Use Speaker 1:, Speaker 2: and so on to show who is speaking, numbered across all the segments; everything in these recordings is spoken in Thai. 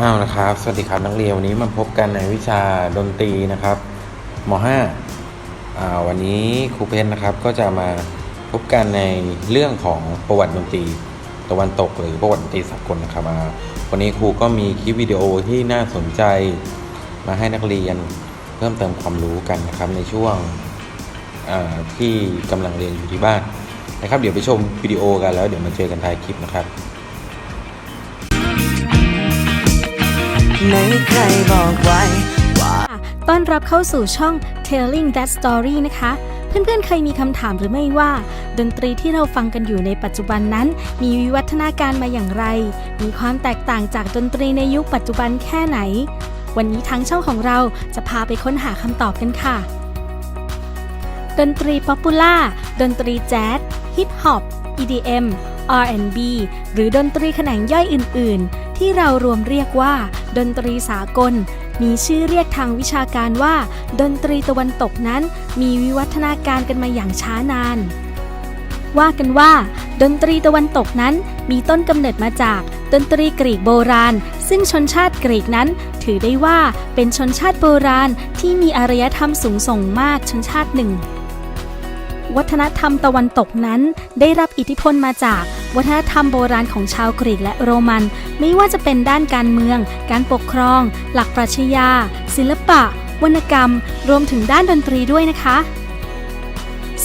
Speaker 1: อ้าวนะครับ สวัสดีครับนักเรียนวันนี้มาพบกันในวิชาดนตรีนะครับม .5 อ่าวันนี้ครูเพชรนะครับก็จะมาพบกันในเรื่องของประวัติดนตรีตะวันตกหรือประวัติดนตรีสากลนะครับอ่าวันนี้ครูก็มีคลิปวิดีโอที่น่าสนใจ มาให้นักเรียนเพิ่มเติมความรู้กันนะครับในช่วงอ่าที่กำลังเรียนอยู่ที่บ้านนะครับ เดี๋ยวไปชมวิดีโอกันแล้วเดี๋ยวมาเจอกันท้ายคลิปนะครับ
Speaker 2: ไหนใครบอกไว้ว่า
Speaker 3: ต้อนรับเข้าสู่ช่อง Telling That Story นะคะ เพื่อนๆ เคยมีคำถามหรือไม่ว่า ดนตรีที่เราฟังกันอยู่ในปัจจุบันนั้น มีวิวัฒนาการมาอย่างไร มีความแตกต่างจากดนตรีในยุคปัจจุบันแค่ไหน วันนี้ทางช่องของเราจะพาไปค้นหาคำตอบกันค่ะ ดนตรีป๊อปปูล่า ดนตรีแจ๊สฮิปฮอป EDM R&B หรือดนตรีแขนงย่อยอื่น ๆ ที่เรารวมเรียกว่า ดนตรีสากล มีชื่อเรียกทางวิชาการว่า ดนตรีตะวันตกนั้นมีวิวัฒนาการกันมาอย่างช้านาน ว่ากันว่า ดนตรีตะวันตกนั้นมีต้นกำเนิดมาจากดนตรีกรีกโบราณ ซึ่งชนชาติกรีกนั้นถือได้ว่าเป็นชนชาติโบราณที่มีอารยธรรมสูงส่งมากชนชาติหนึ่ง วัฒนธรรมตะวันตกนั้น ได้รับอิทธิพลมาจากวัฒนธรรมโบราณของชาวกรีกและโรมัน ไม่ว่าจะเป็นด้านการเมือง การปกครอง หลักปรัชญา ศิลปะ วรรณกรรม รวมถึงด้านดนตรีด้วยนะคะ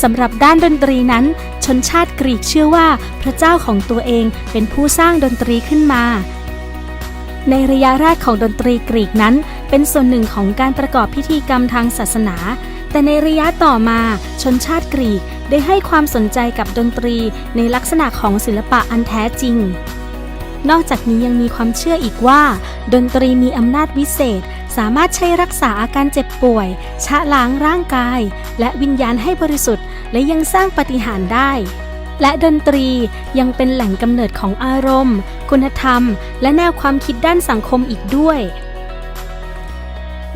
Speaker 3: สำหรับด้านดนตรีนั้น ชนชาติกรีกเชื่อว่าพระเจ้าของตัวเองเป็นผู้สร้างดนตรีขึ้นมา ในระยะแรกของดนตรีกรีกนั้น เป็นส่วนหนึ่งของการประกอบพิธีกรรมทางศาสนา แต่ในระยะต่อมาชนชาติกรีกได้ให้ความสนใจกับดนตรีในลักษณะของศิลปะอันแท้จริง นอกจากนี้ยังมีความเชื่ออีกว่า ดนตรีมีอำนาจวิเศษ สามารถใช้รักษาอาการเจ็บป่วย ชะล้างร่างกาย และวิญญาณให้บริสุทธิ์ และยังสร้างปาฏิหาริย์ได้ และดนตรียังเป็นแหล่งกำเนิดของอารมณ์ คุณธรรม และแนวความคิดด้านสังคมอีกด้วย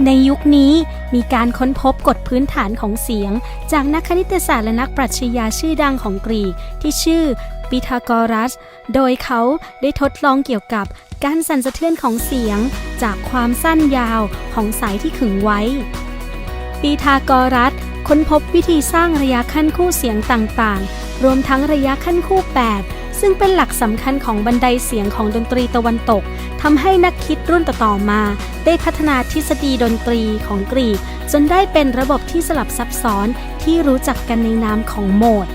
Speaker 3: ในยุคนี้มีการค้นพบกฎพื้นฐานของเสียง จากนักคณิตศาสตร์และนักปรัชญาชื่อดังของกรีก ที่ชื่อปีทาโกรัส โดยเขาได้ทดลองเกี่ยวกับการสั่นสะเทือนของเสียง จากความสั้นยาวของสายที่ขึงไว้ ปีทาโกรัสค้นพบวิธีสร้างระยะขั้นคู่เสียงต่างๆ รวมทั้งระยะขั้นคู่ 8 ซึ่งเป็นหลักสำคัญของบันไดเสียงของดนตรีตะวันตกทำให้นักคิดรุ่นต่อๆมา ได้พัฒนาทฤษฎีดนตรีของกรีก จนได้เป็นระบบที่สลับซับซ้อนที่รู้จักกันในนามของโหมด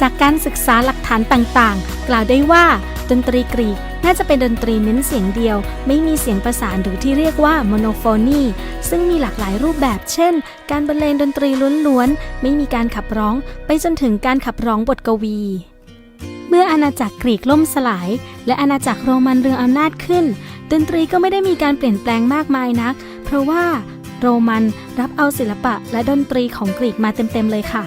Speaker 3: จากการศึกษาหลักฐานต่างๆ กล่าวได้ว่าดนตรีกรีกน่าจะเป็นดนตรีเน้นเสียงเดียว ไม่มีเสียงประสานหรือที่เรียกว่าโมโนโฟนี ซึ่งมีหลากหลายรูปแบบ เช่น การบรรเลงดนตรีล้วนๆ ไม่มีการขับร้อง ไปจนถึงการขับร้องบทกวี เมื่ออาณาจักรกรีกล่มสลาย และอาณาจักรโรมันเรืองอำนาจขึ้น ดนตรีก็ไม่ได้มีการเปลี่ยนแปลงมากมายนัก เพราะว่าโรมันรับเอาศิลปะและดนตรีของกรีกมาเต็มๆเลยค่ะ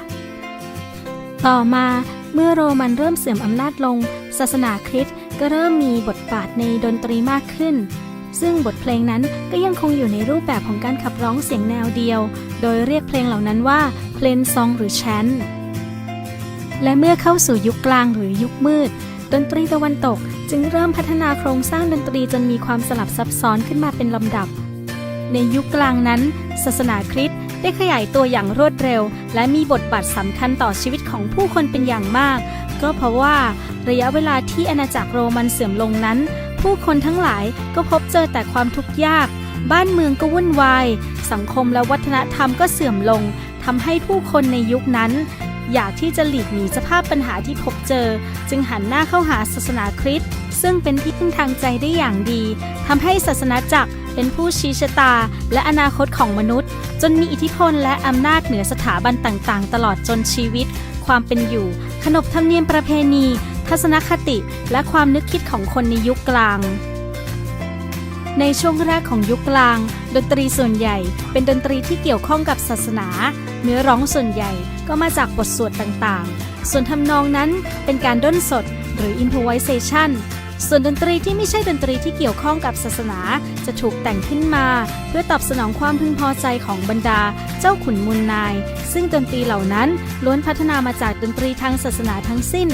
Speaker 3: ต่อมาเมื่อโรมันเริ่มเสื่อมอำนาจลง ศาสนาคริสต์ก็เริ่มมีบทบาทในดนตรีมากขึ้น ซึ่งบทเพลงนั้นก็ยังคงอยู่ในรูปแบบของการขับร้องเสียงแนวเดียว โดยเรียกเพลงเหล่านั้นว่าเพลงซองหรือแชนต์ และเมื่อเข้าสู่ยุคกลางหรือยุคมืด ดนตรีตะวันตกจึงเริ่มพัฒนาโครงสร้างดนตรีจนมีความสลับซับซ้อนขึ้นมาเป็นลำดับ ในยุคกลางนั้น ศาสนาคริสต์ได้ขยายตัวอย่างรวดเร็ว และมีบทบาทสำคัญต่อชีวิตของผู้คนเป็นอย่างมาก ก็เพราะว่าระยะเวลาที่อาณาจักรโรมันเสื่อมลงนั้น ผู้คนทั้งหลายก็พบเจอแต่ความทุกข์ยาก บ้านเมืองก็วุ่นวาย สังคมและวัฒนธรรมก็เสื่อมลงทำให้ผู้คนในยุคนั้น อยากที่จะหลีกหนีสภาพปัญหาที่พบเจอ จึงหันหน้าเข้าหาศาสนาคริสต์ซึ่งเป็นที่พึ่งทางใจได้อย่างดีทำให้ศาสนาจักรเป็นผู้ชี้ชะตา และอนาคตของมนุษย์ จนมีอิทธิพลและอำนาจเหนือสถาบันต่างๆ ตลอดจนชีวิต ความเป็นอยู่ ขนบธรรมเนียมประเพณี ทัศนคติ และความนึกคิดของคนในยุคกลางในช่วงแรกของยุคกลาง ดนตรีส่วนใหญ่เป็นดนตรีที่เกี่ยวข้องกับศาสนา เนื้อร้องส่วนใหญ่ก็มาจากบทสวดต่างๆ ส่วนทำนองนั้นเป็นการด้นสดหรือ improvisation ส่วนดนตรีที่ไม่ใช่ดนตรีที่เกี่ยวข้องกับศาสนาจะถูกแต่งขึ้นมา เพื่อตอบสนองความพึงพอใจของบรรดาเจ้าขุนมูลนาย ซึ่งดนตรีเหล่านั้นล้วนพัฒนามาจากดนตรีทางศาสนาทั้งสิ้น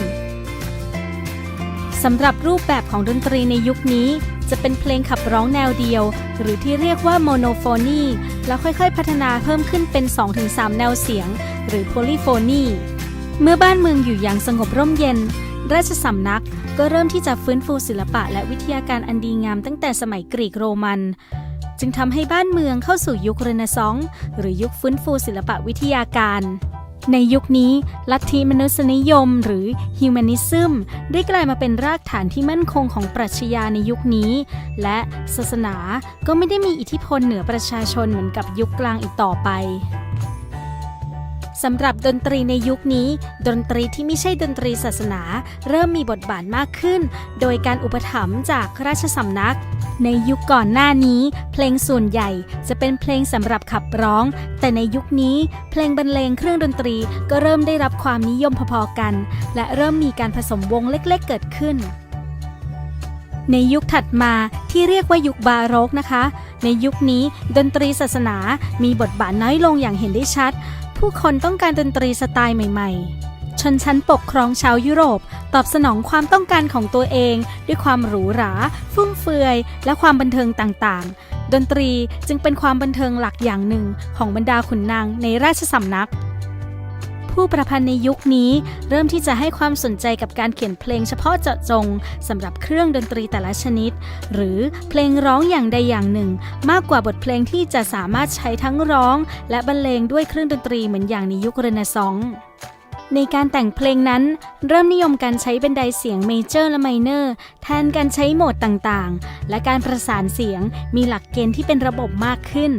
Speaker 3: สำหรับรูปแบบของดนตรีในยุคนี้ จะเป็นเพลงขับร้องแนวเดียว หรือที่เรียกว่าโมโนโฟนีแล้วค่อยๆ พัฒนาเพิ่มขึ้นเป็น 2-3 แนวเสียง หรือโพลีโฟนีเมื่อบ้านเมืองอยู่อย่างสงบร่มเย็น ราชสำนักก็เริ่มที่จะฟื้นฟูศิลปะและวิทยาการอันดีงามตั้งแต่สมัยกรีกโรมัน จึงทำให้บ้านเมืองเข้าสู่ยุคเรเนซองส์หรือยุคฟื้นฟูศิลปะวิทยาการ ในยุคนี้ ลัทธิมนุษยนิยมหรือฮิวแมนิซึมได้กลายมาเป็นรากฐานที่มั่นคงของปรัชญาในยุคนี้ และศาสนาก็ไม่ได้มีอิทธิพลเหนือประชาชนเหมือนกับยุคกลางอีกต่อไป สำหรับดนตรีในยุคนี้ ดนตรีที่ไม่ใช่ดนตรีศาสนา เริ่มมีบทบาทมากขึ้น โดยการอุปถัมภ์จากราชสำนัก ในยุคก่อนหน้านี้ เพลงส่วนใหญ่จะเป็นเพลงสำหรับขับร้อง แต่ในยุคนี้ เพลงบรรเลงเครื่องดนตรีก็เริ่มได้รับความนิยมพอๆกัน และเริ่มมีการผสมวงเล็กๆ เกิดขึ้นในยุคถัดมาที่เรียกว่ายุคบาโรกนะคะ ในยุคนี้ดนตรีศาสนามีบทบาทน้อยลงอย่างเห็นได้ชัด ผู้คนต้องการดนตรีสไตล์ใหม่ ๆ ชนชั้นปกครองชาวยุโรป ตอบสนองความต้องการของตัวเอง ด้วยความหรูหรา ฟุ่มเฟือย และความบันเทิงต่างๆ ดนตรีจึงเป็นความบันเทิงหลักอย่างหนึ่งของบรรดาขุนนางในราชสำนัก ผู้ประพันธ์ในยุคนี้เริ่มที่จะให้ความสนใจกับการเขียนเพลงเฉพาะเจาะจงสำหรับเครื่องดนตรีแต่ละชนิด หรือเพลงร้องอย่างใดอย่างหนึ่ง มากกว่าบทเพลงที่จะสามารถใช้ทั้งร้อง และบรรเลงด้วยเครื่องดนตรีเหมือนอย่างในยุคเรเนซองส์ในการแต่งเพลงนั้น เริ่มนิยมการใช้บันไดเสียงเมเจอร์และไมเนอร์แทนการใช้โหมดต่างๆ และการประสานเสียงมีหลักเกณฑ์ที่เป็นระบบมากขึ้น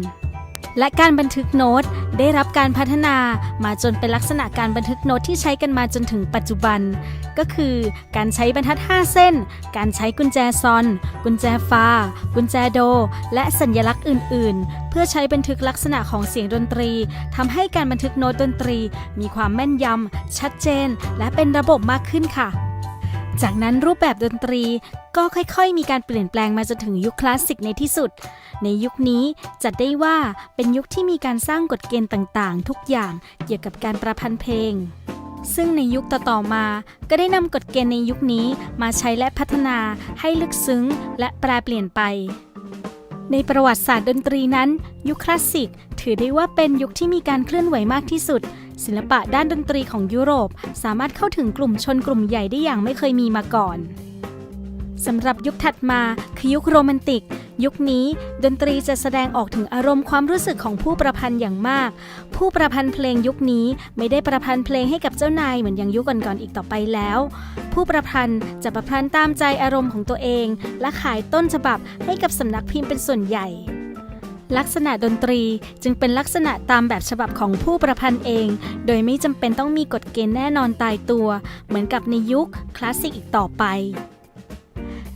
Speaker 3: และการบันทึกโน้ตได้รับการพัฒนามาจนเป็นลักษณะการบันทึกโน้ตที่ใช้กันมาจนถึงปัจจุบัน ก็คือการใช้บรรทัด 5 เส้น การใช้กุญแจซอน กุญแจฟา กุญแจโด และสัญลักษณ์อื่น ๆ เพื่อใช้บันทึกลักษณะของเสียงดนตรีทำให้การบันทึกโน้ตดนตรี มีความแม่นยำชัดเจน และเป็นระบบมากขึ้นค่ะ จากนั้นรูปแบบดนตรีก็ค่อยๆ มีการเปลี่ยนแปลงมาจนถึงยุคคลาสสิกในที่สุด ในยุคนี้จัดได้ว่าเป็นยุคที่มีการสร้างกฎเกณฑ์ต่างๆ ทุกอย่างเกี่ยวกับการประพันธ์เพลง ซึ่งในยุคต่อๆมา ก็ได้นำกฎเกณฑ์ในยุคนี้มาใช้และพัฒนาให้ลึกซึ้งและแปรเปลี่ยนไป ในประวัติศาสตร์ดนตรีนั้น ยุคคลาสสิกถือได้ว่าเป็นยุคที่มีการเคลื่อนไหวมากที่สุด ศิลปะด้านดนตรีของยุโรปสามารถเข้าถึงกลุ่มชนกลุ่มใหญ่ได้อย่างไม่เคยมีมาก่อนสำหรับยุคถัดมาคือยุคโรแมนติก ยุคนี้ดนตรีจะแสดงออกถึงอารมณ์ความรู้สึกของผู้ประพันธ์อย่างมาก ผู้ประพันธ์เพลงยุคนี้ไม่ได้ประพันธ์เพลงให้กับเจ้านายเหมือนอย่างยุคก่อนๆอีกต่อไปแล้ว ผู้ประพันธ์จะประพันธ์ตามใจอารมณ์ของตัวเอง และขายต้นฉบับให้กับสำนักพิมพ์เป็นส่วนใหญ่ ลักษณะดนตรีจึงเป็นลักษณะตามแบบฉบับของผู้ประพันธ์เอง โดยไม่จำเป็นต้องมีกฎเกณฑ์แน่นอนตายตัว เหมือนกับในยุคคลาสสิกอีกต่อไป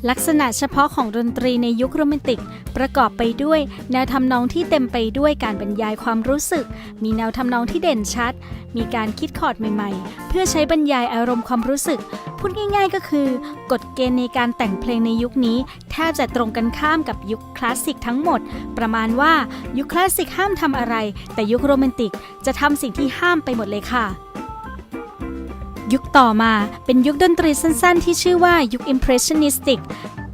Speaker 3: ลักษณะเฉพาะของดนตรีในยุคโรแมนติก ประกอบไปด้วย แนวทำนองที่เต็มไปด้วยการบรรยายความรู้สึก มีแนวทำนองที่เด่นชัด มีการคิดคอร์ดใหม่ๆ เพื่อใช้บรรยายอารมณ์ความรู้สึก พูดง่ายๆก็คือ กฎเกณฑ์ในการแต่งเพลงในยุคนี้แทบจะตรงกันข้ามกับยุคคลาสสิกทั้งหมด ประมาณว่ายุคคลาสสิกห้ามทำอะไร แต่ยุคโรแมนติกจะทำสิ่งที่ห้ามไปหมดเลยค่ะ ยุคต่อมาเป็นยุคดนตรีสั้นๆ ที่ชื่อว่ายุค Impressionistic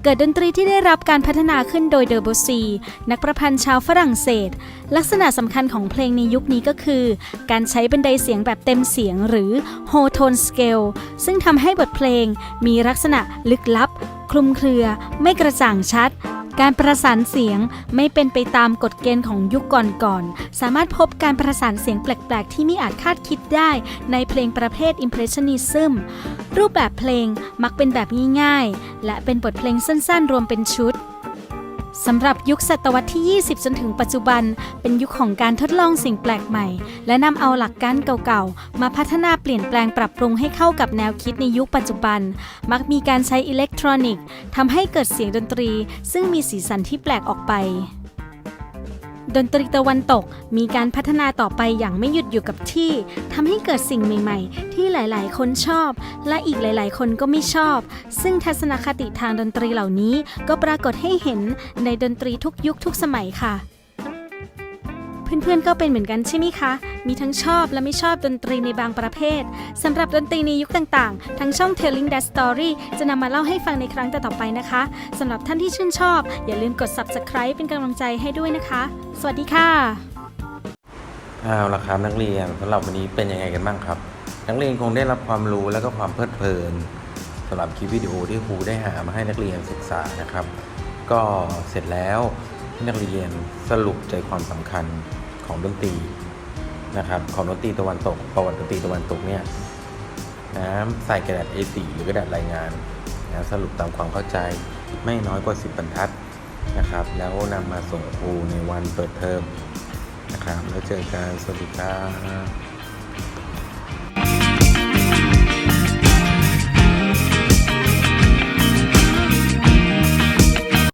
Speaker 3: เกิดดนตรีที่ได้รับการพัฒนาขึ้นโดยเดอ b บซีนักประพันธ์ชาวฝรั่งเศส ลักษณะสำคัญของเพลงในยุคนี้ก็คือ การใช้บันไดเสียงแบบเต็มเสียงหรือ whole tone scale ซึ่งทำให้บทเพลงมีลักษณะลึกลับ คลุมเครือ ไม่กระจ่างชัด การประสานเสียงไม่เป็นไปตามกฎเกณฑ์ของยุคก่อนๆ สามารถพบการประสานเสียงแปลก ๆ ที่ไม่อาจคาดคิดได้ในเพลงประเภท Impressionism รูปแบบเพลงมักเป็นแบบง่ายๆ และเป็นบทเพลงสั้น ๆ รวมเป็นชุด สำหรับยุคศตวรรษที่ 20 จนถึงปัจจุบัน เป็นยุคของการทดลองสิ่งแปลกใหม่ และนำเอาหลักการเก่าๆ มาพัฒนาเปลี่ยนแปลงปรับปรุงให้เข้ากับแนวคิดในยุคปัจจุบัน มักมีการใช้อิเล็กทรอนิกส์ทำให้เกิดเสียงดนตรี ซึ่งมีสีสันที่แปลกออกไป ดนตรีตะวันตกมีการพัฒนาต่อไปอย่างไม่หยุดอยู่กับที่ทำให้เกิดสิ่งใหม่ ๆ ที่หลาย ๆ คนชอบ และอีกหลาย ๆ คนก็ไม่ชอบ ซึ่งทัศนคติทางดนตรีเหล่านี้ก็ปรากฏให้เห็นในดนตรีทุกยุคทุกสมัยค่ะ เพื่อนๆก็เป็นเหมือนกันใช่ไหมคะ มีทั้งชอบและไม่ชอบดนตรีในบางประเภทสำหรับดนตรีในยุคต่างๆ ทั้งช่อง Telling That Story จะนำมาเล่าให้ฟังในครั้งต่อๆไปนะคะสำหรับท่านที่ชื่นชอบ อย่าลืมกด Subscribe เป็นกำลังใจให้ด้วยนะคะ สวัสดีค่ะ
Speaker 1: เอาละครับนักเรียนสำหรับวันนี้เป็นยังไงกันบ้างครับ นักเรียนคงได้รับความรู้และก็ความเพลิดเพลินสำหรับคลิปวิดีโอที่ครูได้หามาให้นักเรียนศึกษานะครับ ก็เสร็จแล้วนักเรียนสรุปใจความสำคัญ ของดนตรีนะครับของดนตรีตะวันตกประวัติดนตรีตะวันตกเนี่ยนะใส่กระดาษ A4 หรือกระดาษรายงานนะสรุปตามความเข้าใจไม่น้อยกว่า 10บรรทัดนะครับ แล้วนำมาส่งครูในวันเปิดเทอมนะครับ แล้วเจอกันสวัสดีครับ